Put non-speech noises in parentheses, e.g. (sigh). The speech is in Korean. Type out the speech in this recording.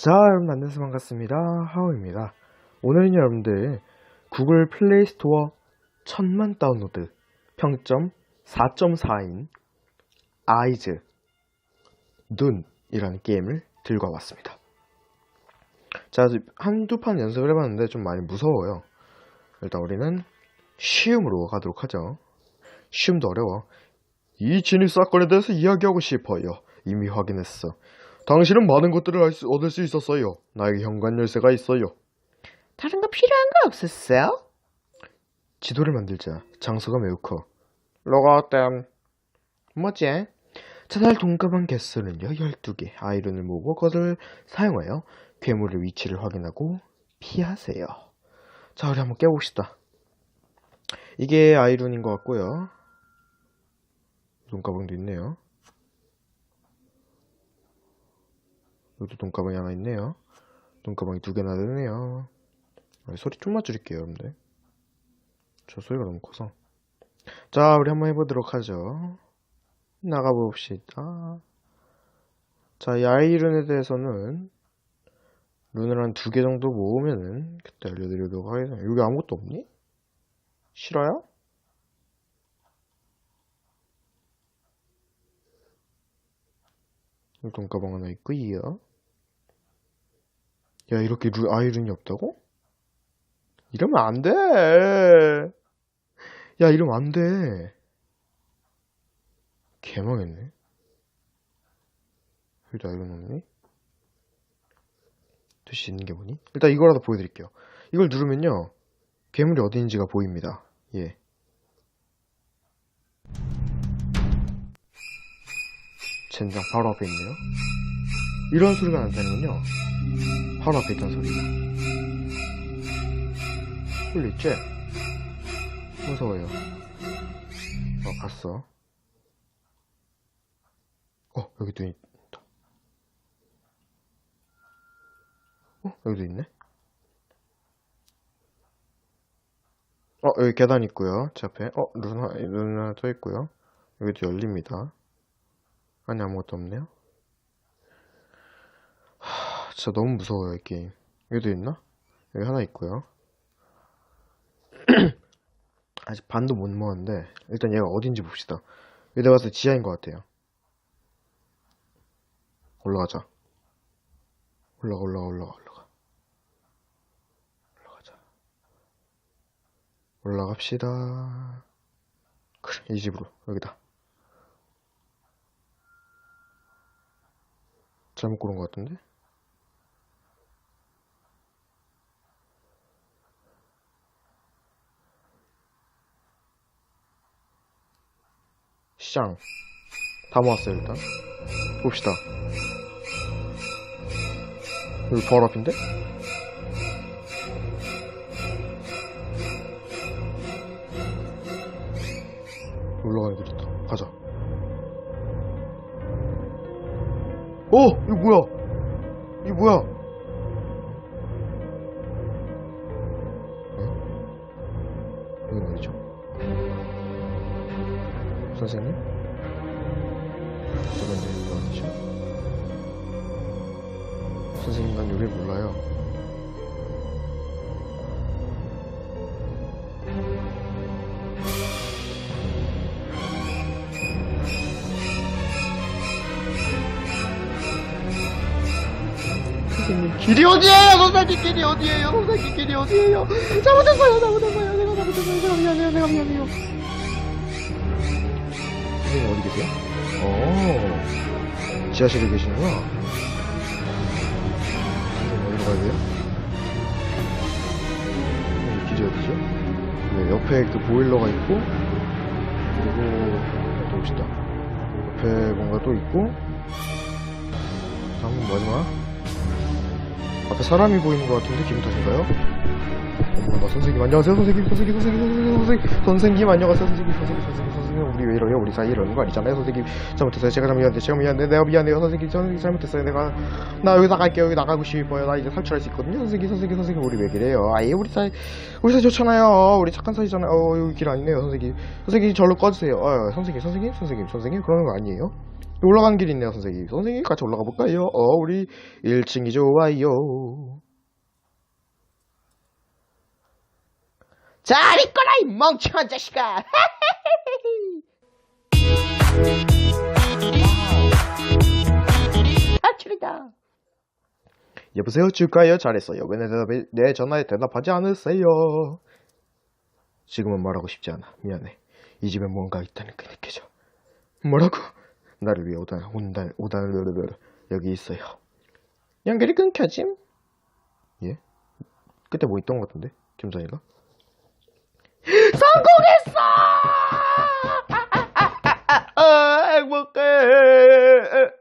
자, 여러분 만나서 반갑습니다. 하우입니다. 오늘은 여러분들 구글 플레이 스토어 천만 다운로드 평점 4.4인 아이즈 눈이라는 게임을 들고 왔습니다. 자, 한두 판 연습을 해봤는데 좀 많이 무서워요. 일단 우리는 쉬움으로 가도록 하죠. 쉬움도 어려워. 이 진입 사건에 대해서 이야기하고 싶어요. 이미 확인했어. 당신은 많은 것들을 알 수- 얻을 수 있었어요. 나에게 현관 열쇠가 있어요. 다른 거 필요한 거 없었어요? 지도를 만들자. 장소가 매우 커. 로고댐. 뭐지? 차달 동감한 개수는요 12개. 아이론을 모으고 그것을 사용하여 괴물의 위치를 확인하고 피하세요. 자, 우리 한번 깨봅시다. 이게 아이론인 것 같고요. 돈가방도 있네요. 여기도 돈가방이 하나 있네요. 돈가방이 두 개나 되네요. 아, 소리 좀만 줄일게요, 여러분들. 저 소리가 너무 커서. 자, 우리 한번 해보도록 하죠. 나가봅시다. 자, 이 아이룬에 대해서는 룬을 한 두 개 정도 모으면은 그때 알려드리도록 하겠습니다. 여기 아무것도 없니? 싫어요? 돈가방 하나 있고요. 야, 이렇게 루, 아이룬이 없다고? 이러면 안 돼! 야, 이러면 안 돼! 개망했네. 여기도 아이룬 없니? 도시 있는 게 뭐니? 일단 이거라도 보여드릴게요. 이걸 누르면요, 괴물이 어디 있는지가 보입니다. 예. 젠장 바로 앞에 있네요. 이런 소리가 난다는군요. 바로 앞에 있던 소리가. 쟤 무서워요. 어, 갔어. 어, 여기도 있다. 어, 여기도 있네. 어, 여기 계단 있고요. 제 앞에. 어, 루나, 루나 또 있고요. 여기도 열립니다. 아니, 아무것도 없네요. 하, 진짜 너무 무서워요, 이 게임. 여기도 있나? 여기 하나 있고요. (clears throat) 아직 반도 못 먹었는데, 일단 얘가 어딘지 봅시다. 여기 내가 봤을 때 지하인 것 같아요. 올라가자. 올라가, 올라가, 올라가, 올라가. 올라가자. 올라갑시다. 그래, 이 집으로. 여기다. 잘못 고른 것 같은데? 시장. 다 모았어요, 일단. 봅시다. 여기? 올라가는 길 있다. 가자. 어! 이거 뭐야? 이거 뭐야? 선생님? 이제 어디죠? 선생님 난 요리 몰라요. 선생님 길이 어디에요? 선생님 길이 어디에요? 선생님 길이 어디에요? 잘못했어요 잘못했어요 내가 잘못했어요 내가 미안해요 내가 미안해요 선생님 어디 계세요? 어 지하실에 계시는구나 선생님 어디로 가야 돼요? 길이 어디죠? 네 옆에 그 보일러가 있고 그리고 또 봅시다 옆에 뭔가 또 있고 다음은 마지막 앞에 사람이 보이는 것 같은데 기분 탓인가요? 어머나 선생님 안녕하세요 선생님 선생님 선생님 선생님 선생님 선생님 안녕하세요 선생님 선생님 선생님 우리 왜 이러요 우리 사이 이러는 거 아니잖아요 선생님. 잘못했어요. 제가 미안해 제가 미안해. 내가 미안해요 선생님. 선생님 잘못했어요. 내가 나 여기 나갈게요. 여기 나가고 싶어요. 나 이제 탈출할 수 있거든요 선생님. 선생님 선생님. 우리 왜 그래요? 아예 우리 사이 우리 사이 좋잖아요. 우리 착한 사이잖아요. 어 여기 길 아니네요 선생님. 선생님 절로 꺼주세요. 어 선생님 선생님 선생님 선생님. 그러는 거 아니에요? 올라간 길이 있네요, 선생님. 선생님 같이 올라가 볼까요? 어, 우리 1층이 좋아요. 잘 있거라, 이 멍청한 자식아! (laughs) 아출이다. 여보세요, 줄까요? 잘했어요. 왜 내 대답에, 내 전화에 대답하지 않으세요? 지금은 말하고 싶지 않아. 미안해. 이 집에 뭔가 있다는 게 느껴져. 뭐라고? 나를 위해 오다, 온다, 오다, 여기 있어요. 연결이 끊겨짐? 예? 그때 뭐 있던 것 같은데? 김선이가? 성공했어! 아, (laughs) 행복해!